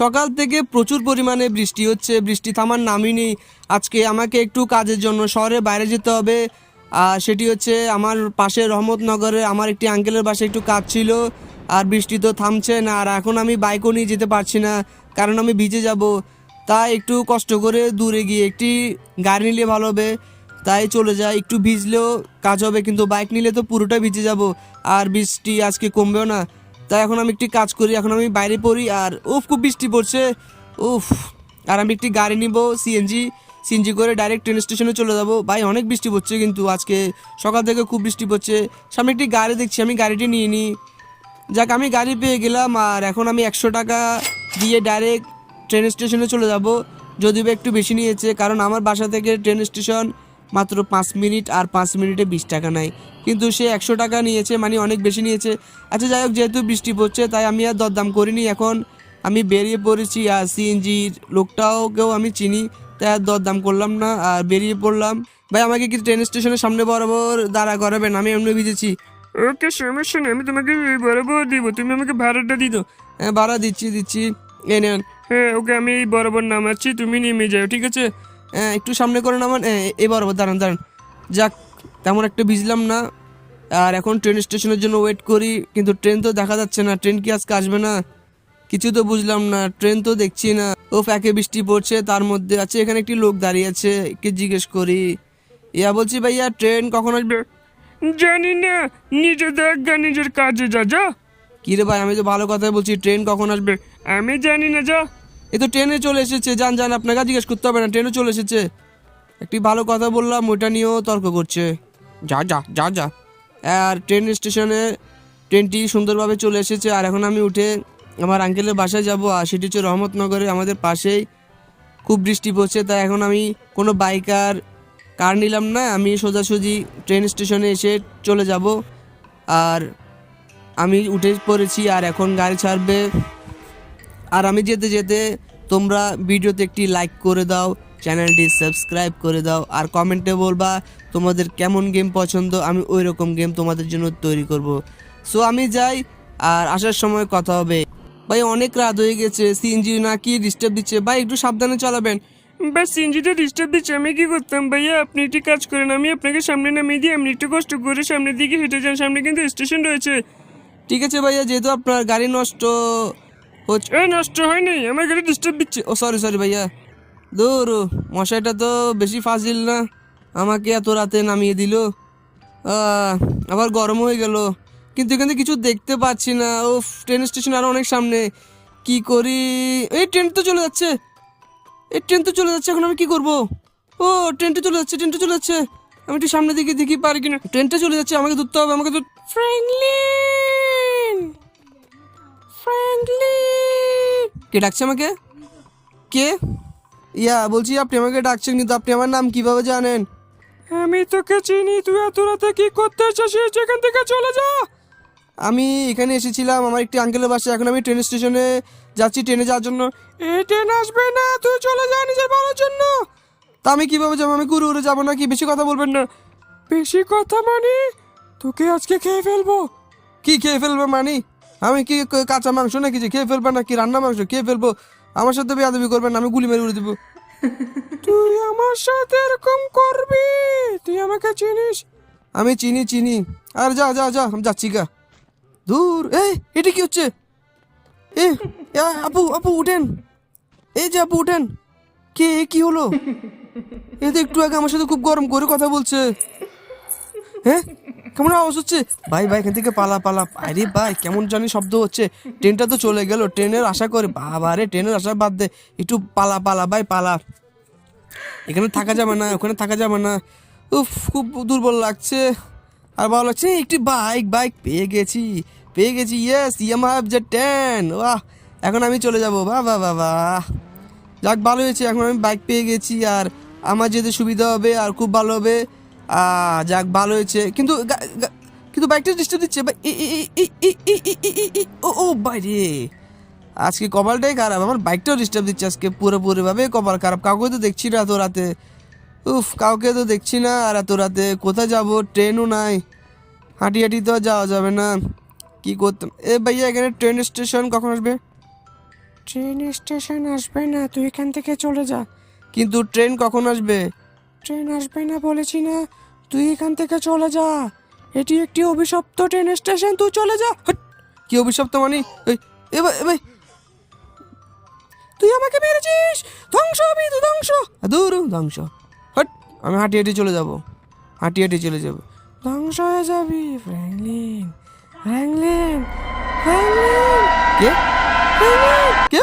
সকাল থেকে প্রচুর পরিমাণে বৃষ্টি হচ্ছে, বৃষ্টি থামার নামই নেই। আজকে আমাকে একটু কাজের জন্য শহরে বাইরে যেতে হবে। আর সেটি হচ্ছে আমার পাশে রহমতনগরে আমার একটি আঙ্কেলের বাসায় একটু কাজ ছিল, আর বৃষ্টি তো থামছে না। আর এখন আমি বাইকও নিয়ে যেতে পারছি না, কারণ আমি ভিজে যাব। তাই একটু কষ্ট করে দূরে গিয়ে একটি গাড়ি নিলে ভালো হবে। তাই চলে যায় একটু ভিজলেও কাজ হবে, কিন্তু বাইক নিলে তো পুরোটা ভিজে যাব। আর বৃষ্টি আজকে কমবেও না। তাই এখন আমি একটি কাজ করি, এখন আমি বাইরে পড়ি আর উফ, খুব বৃষ্টি পড়ছে। উফ, আর আমি একটি গাড়ি নিব সিএনজি সিএনজি করে ডাইরেক্ট ট্রেন স্টেশনে চলে যাব। ভাই, অনেক বৃষ্টি পড়ছে কিন্তু আজকে সকাল থেকে খুব বৃষ্টি পড়ছে। সামনে একটি গাড়ি দেখছি, আমি গাড়িটি নিয়ে নিই। যাক, আমি গাড়ি পেয়ে গেলাম আর এখন আমি একশো টাকা দিয়ে ডাইরেক্ট ট্রেন স্টেশনে চলে যাব। যদিও একটু বেশি নিয়েছে, কারণ আমার বাসা থেকে ট্রেন স্টেশন মাত্র পাঁচ মিনিট আর পাঁচ মিনিটে বিশ টাকা নেয়। কিন্তু সে একশো টাকা নিয়েছে মানে অনেক বেশি নিয়েছে। আচ্ছা যাই হোক যেহেতু বৃষ্টি পড়ছে তাই আমি আর দরদাম করিনি। এখন আমি বেরিয়ে পড়েছি আর সিএনজির লোকটাওকেও আমি চিনি তাই আর দরদাম করলাম না আর বেরিয়ে পড়লাম। ভাই আমাকে কি ট্রেন স্টেশনের সামনে বরাবর দাঁড়া করাবেন? আমি এমনি ভিজেছি। ওকে সমস্যা নেই আমি তোমাকে বরাবর দিব তুমি আমাকে ভাড়াটা দাও। হ্যাঁ ভাড়া দিচ্ছি দিচ্ছি। এ নেন। হ্যাঁ ওকে আমি এই বরাবর নামাচ্ছি তুমি নেমে যাও ঠিক আছে? একটু সামনে করে নামান। হ্যাঁ এবার দাঁড়ান দাঁড়ান। যাক তেমন একটা ভিজলাম না। আর এখন ট্রেন স্টেশনের জন্য ওয়েট করি কিন্তু ট্রেন তো দেখা যাচ্ছে না। ট্রেন কি আজকে আসবে না? কিছু তো বুঝলাম না। ট্রেন তো দেখছি না। ও একে বৃষ্টি পড়ছে তার মধ্যে আছে এখানে একটি লোক দাঁড়িয়ে আছে কে জিজ্ঞেস করি। ইয়া বলছি ভাইয়া ট্রেন কখন আসবে? জানি না। নিজে দেখ গা নিজের কাজে যা যা। কি রে ভাই আমি তো ভালো কথাই বলছি ট্রেন কখন আসবে? আমি জানি না যা। এ তো ট্রেনে চলে এসেছে, যান যান, আপনাকে জিজ্ঞেস করতে হবে না ট্রেনে চলে এসেছে। একটি ভালো কথা বললাম, ওইটা নিয়েও তর্ক করছে। যা যা যা যা। আর ট্রেন স্টেশনে ট্রেনটি সুন্দরভাবে চলে এসেছে, আর এখন আমি উঠে আমার আঙ্কেলের বাসায় যাব, আর সেটি হচ্ছে রহমতনগরে আমাদের পাশেই। খুব বৃষ্টি পড়ছে, তাই এখন আমি কোনো বাইকার কার নিলাম না, আমি সোজাসুজি ট্রেন স্টেশনে এসে চলে যাব। আর আমি উঠে পড়েছি, আর এখন গাড়ি ছাড়বে আর আমি যেতে যেতে তোমরা ভিডিওতে একটি লাইক করে দাও চ্যানেলটি সাবস্ক্রাইব করে দাও আর কমেন্টে বলবা তোমাদের কেমন গেম পছন্দ আমি ওই রকম গেম তোমাদের জন্য তৈরি করব। সো আমি যাই আর আসার সময় কথা হবে। ভাই অনেক রাত হয়ে গেছে সিএনজি না কি ডিস্টার্ব দিচ্ছে? ভাই একটু সাবধানে চালাবেন। বাস সিনজিটা ডিস্টার্ব দিচ্ছে আমি কি করতাম? ভাইয়া আপনি একটি কাজ করেন আমি আপনাকে সামনে নামিয়ে দিয়ে আপনি একটু কষ্ট করে সামনের দিকে হেঁটে যান সামনে কিন্তু স্টেশন রয়েছে। ঠিক আছে ভাইয়া যেহেতু আপনার গাড়ি নষ্ট এ নষ্ট হয়নি আমার গাড়ি ডিস্টার্ব দিচ্ছে। ও সরি সরি ভাইয়া। দূর মশাইটা তো বেশি ফাজিল না। আমাকে এত রাতে নামিয়ে দিল। আবার গরম হয়ে গেল। কিন্তু এখানে কিছু দেখতে পাচ্ছি না। ও ট্রেন স্টেশন আরও অনেক সামনে। কি করি? এই ট্রেন তো চলে যাচ্ছে। এই ট্রেন তো চলে যাচ্ছে। এখন আমি কি করব? ও ট্রেনটা চলে যাচ্ছে ট্রেনটা চলে যাচ্ছে। আমি একটু সামনে দিকে দেখি পারি কিনা। ট্রেনটা চলে যাচ্ছে আমাকে ধরতে হবে আমাকে ধর- ফ্র্যাঙ্কলিন ফ্র্যাঙ্কলিন কে ডাকছে আমাকে? কে? ইয়া বলছি আপনি আমাকে ডাকছেন কিন্তু আপনি আমার নাম কীভাবে জানেন? আমি তোকে চিনি তুই এত রাতে কি করতে এসেছিস? এখান থেকে চলে যা! আমি এখানে এসেছিলাম আমার একটি আঙ্কেলের বাসা এখন আমি ট্রেন স্টেশনে যাচ্ছি ট্রেনে যাওয়ার জন্য। এই ট্রেন আসবে না তুই চলে যা নিজের ভালোর জন্য! তা আমি কীভাবে যাব? আমি ঘুরে ঘুরে যাব নাকি? বেশি কথা বলবেন না। বেশি কথা মানে? তোকে আজকে খেয়ে ফেলব। কি খেয়ে ফেলবে মানি? আমি কি কাঁচা মাংস নাকি যে খেয়ে ফেলবে নাকি রান্না মাংস? খেয়ে ফেলব। আমার সাথে বেয়াদবি করবেন না আমি গুলি মেরে উড়ে দেবো। তুই আমার সাথে এরকম করবি? তুই আমাকে চিনিস? আমি চিনি চিনি। আর যা যা যা আমি যাচ্ছি গা। দূর এই এটা কি হচ্ছে? এ এ, আপু আপু উঠেন। এই যে আপু উঠেন। কে এ কি হলো? এ তো একটু আগে আমার সাথে খুব গরম করে কথা বলছে। হ্যাঁ? কেমন আওয়াজ হচ্ছে? ভাই ভাই, এখান থেকে পালা পালা। আরে ভাই, কেমন জানি শব্দ হচ্ছে। ট্রেনটা তো চলে গেল, ট্রেনের আশা করে। বাবা রে, ট্রেনের আশা বাদ দে। একটু পালা পালা, ভাই, পালা। এখানে থাকা যাবে না, ওখানে থাকা যাবে না। উফ, খুব দুর্বল লাগছে। আর ভালো লাগছে, একটি বাইক বাইক পেয়ে গেছি পেয়ে গেছি। ইয়েস ইয়ামাহা যে টেন বাহ, এখন আমি চলে যাব। বাহ বাহ বাহ বাহ। যাক ভালো হয়েছে। এখন আমি বাইক পেয়ে গেছি, আর আমার যেতে সুবিধা হবে, আর খুব ভালো হবে। যাক ভালো হয়েছে কিন্তু কিন্তু বাইকটা ডিস্টার্ব দিচ্ছে ও ও বাইরে আজকে কপালটাই খারাপ আমার বাইকটাও ডিস্টার্ব দিচ্ছে আজকে পুরোপুরিভাবে কপাল খারাপ কাউকে তো দেখছি না এত রাতে উফ কাউকে তো দেখছি না আর এত রাতে কোথায় যাব ট্রেনও নাই হাঁটি হাঁটি তো যাওয়া যাবে না কি করতাম এ ভাইয়া এখানে ট্রেন স্টেশন কখন আসবে ট্রেন স্টেশন আসবে না তুই এখান থেকে চলে যা কিন্তু ট্রেন কখন আসবে ট্রেন আসবে না বলেছি না। তুই এখান থেকে চলে যা। এটি একটি অভিশপ্ত ট্রেন স্টেশন তুই চলে যা! কি অভিশপ্ত মানে? ভাই, তুই আমাকে মেরেছিস! ধ্বংস হবি তুই ধ্বংস! দূর ধ্বংস। হট আমি হাঁটি হাঁটি চলে যাব। হাঁটি হাঁটি চলে যাব। ধ্বংস হয়ে যাবি ফ্র্যাঙ্কলিন। ফ্র্যাঙ্কলিন! ফ্র্যাঙ্কলিন! কে? কে?